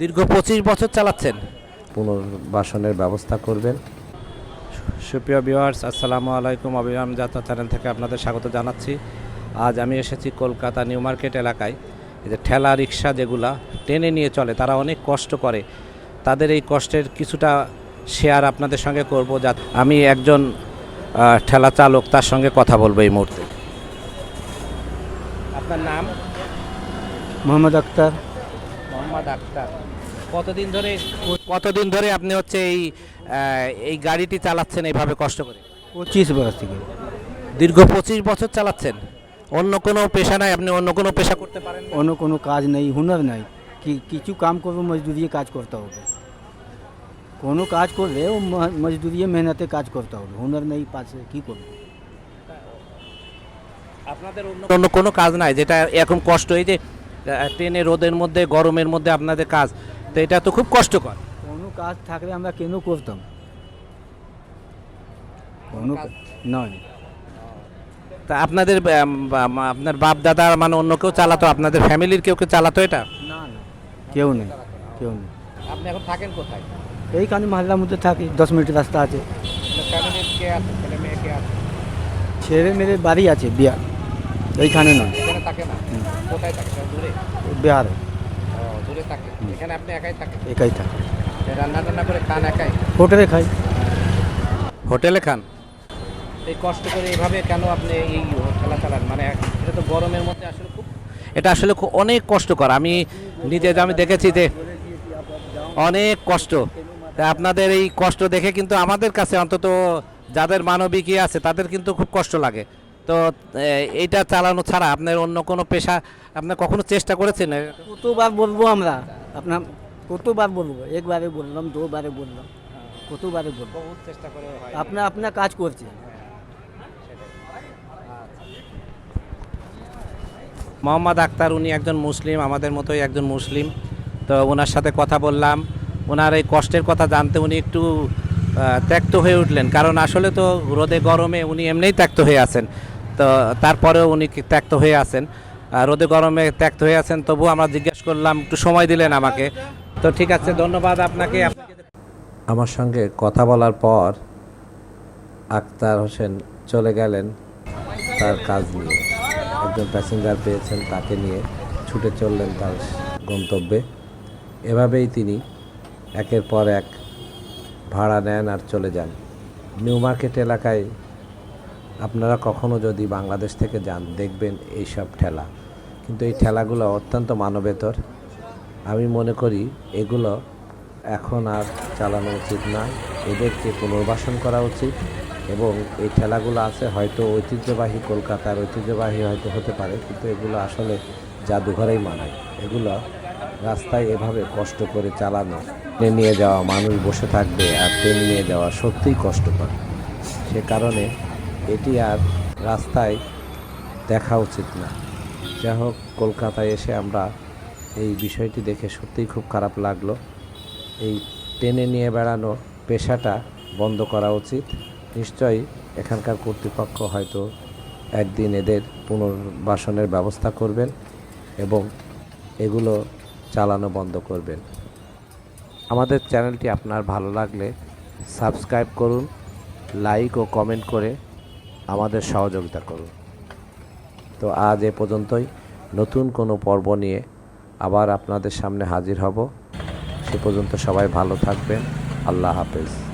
দীর্ঘ পঁচিশ বছর চালাচ্ছেন। পুনর্বাসনের ব্যবস্থা করবেন। সুপ্রিয় ভিউয়ার্স আসসালামু আলাইকুম। অবিরাম যাত্রা চ্যানেল থেকে আপনাদের স্বাগত জানাচ্ছি। আজ আমি এসেছি কলকাতা নিউ মার্কেট এলাকায়। এই যে ঠেলা রিক্সা যেগুলা টেনে নিয়ে চলে তারা অনেক কষ্ট করে। তাদের এই কষ্টের কিছুটা শেয়ার আপনাদের সঙ্গে করব যা আমি একজন ঠেলা চালক তার সঙ্গে কথা বলব এই মুহূর্তে। আপনার নাম? মোহাম্মদ আক্তার। মোহাম্মদ আক্তার কতদিন ধরে কতদিন ধরে আপনি হচ্ছে এই এই গাড়িটি চালাচ্ছেন এইভাবে কষ্ট করে? পঁচিশ বছর থেকে। দীর্ঘ পঁচিশ বছর চালাচ্ছেন? অন্য কোনো পেশা নাই আপনি অন্য কোনো পেশা করতে পারেন অন্য কোনো কাজ নেই হুনার নাই। কি কিছু কাম করবে মজদুরিয়ে কাজ করতে হবে। কোনো কাজ করলে ও মজদুরিয়ে মেহনতে কাজ করতে হবে। হুনার নেই পাশে কি করব? আপনাদের অন্য কোনো কাজ নাই যেটা এরকম কষ্ট এই যে ট্রেনে রোদের মধ্যে গরমের মধ্যে আপনাদের কাজ। তো এটা তো খুব কষ্টকর। কোনো কাজ থাকলে আমরা কেন করতাম? কোনো কাজ? নয়। তা আপনাদের আপনার বাপ দাদা মানে অন্য কেউ চালাতো? আপনাদের ফ্যামিলির কেউ কেউ চালাতো এটা? না না। কেউ নেই কেউ নেই। আপনি এখন থাকেন কোথায়? এইখানে মহল্লার মধ্যে থাকি দশ মিনিট রাস্তা আছে। ছেলে মেয়ে বাড়ি আছে বিহার এইখানে নয়। থাকে না। কোথায় থাকে? দূরে? বিহারে। দূরে থাকে। এখানে আপনি একাই থাকেন? একাই থাকে। রান্না টান্না করে খান একাই? হোটেলে খাই। হোটেলে খান? এই কষ্ট করে এইভাবে কেন আপনি এই খেলা চালান? মানে এটা তো গরমের মধ্যে আসলে খুব এটা আসলে খুব অনেক কষ্টকর। আমি নিজে আমি দেখেছি যে অনেক কষ্ট। তা আপনাদের এই কষ্ট দেখে কিন্তু আমাদের কাছে অন্তত যাদের মানবিকই আছে তাদের কিন্তু খুব কষ্ট লাগে। তো এইটা চালানো ছাড়া আপনার অন্য কোনো পেশা আপনার কখনো চেষ্টা করেছেন? কতবার বলব আমরা? আপনার কতবার বলব? একবারে বললাম দুবারে বললাম। কতবারে বলব? চেষ্টা করে আপনা আপনা কাজ করছে। মোহাম্মদ আক্তার উনি একজন মুসলিম আমাদের মতোই একজন মুসলিম। তো ওনার সাথে কথা বললাম। ওনার এই কষ্টের কথা জানতে উনি একটু আহ, ত্যক্ত হয়ে উঠলেন। কারণ আসলে তো রোদে গরমে উনি এমনিই ত্যক্ত হয়ে আছেন। তো তারপরেও উনি ত্যাক্ত হয়ে আছেন। রোদে গরমে ত্যাক্ত হয়ে আছেন তবু আমরা জিজ্ঞেস করলাম, একটু সময় দিলেন আমাকে। তো ঠিক আছে, ধন্যবাদ আপনাকে। আমার সঙ্গে কথা বলার পর আক্তার হোসেন চলে গেলেন তার কাজ নিয়ে। একজন প্যাসেঞ্জার পেয়েছেন তাকে নিয়ে, ছুটে চললেন তার গন্তব্যে। এভাবেই তিনি একের পর এক ভাড়া নেন আর চলে যান। নিউ মার্কেট এলাকায় আপনারা কখনো যদি বাংলাদেশ থেকে যান, দেখবেন এইসব ঠেলা। কিন্তু এই ঠেলাগুলো অত্যন্ত মানবেতর। আমি মনে করি এগুলো এখন আর চালানো উচিত না। এদেরকে পুনর্বাসন করা উচিত এবং এই ঠেলাগুলো আছে, হয়তো ঐতিহ্যবাহী, কলকাতার ঐতিহ্যবাহী হয়তো হতে পারে, কিন্তু এগুলো আসলে জাদুঘরেই মানায়। এগুলো রাস্তায় এভাবে কষ্ট করে চালানো ট্রেন নিয়ে যাওয়া, মানুষ বসে থাকবে আর ট্রেন নিয়ে যাওয়া সত্যিই কষ্টকর। সে কারণে এটি আর রাস্তায় দেখা উচিত না। যাই হোক, কলকাতায় এসে আমরা এই বিষয়টি দেখে সত্যিই খুব খারাপ লাগল। এই টেনে নিয়ে বেড়ানো পেশাটা বন্ধ করা উচিত। নিশ্চয়ই এখানকার কর্তৃপক্ষ হয়তো একদিন এদের পুনর্বাসনের ব্যবস্থা করবেন এবং এগুলো চালানো বন্ধ করবেন। আমাদের চ্যানেলটি আপনার ভালো লাগলে সাবস্ক্রাইব করুন, লাইক ও কমেন্ট করে আমাদের সহযোগিতা করুন। তো আজ এ পর্যন্তই। নতুন কোনো পর্ব নিয়ে আবার আপনাদের সামনে হাজির হব। সে পর্যন্ত সবাই ভালো থাকবেন। আল্লাহ হাফেজ।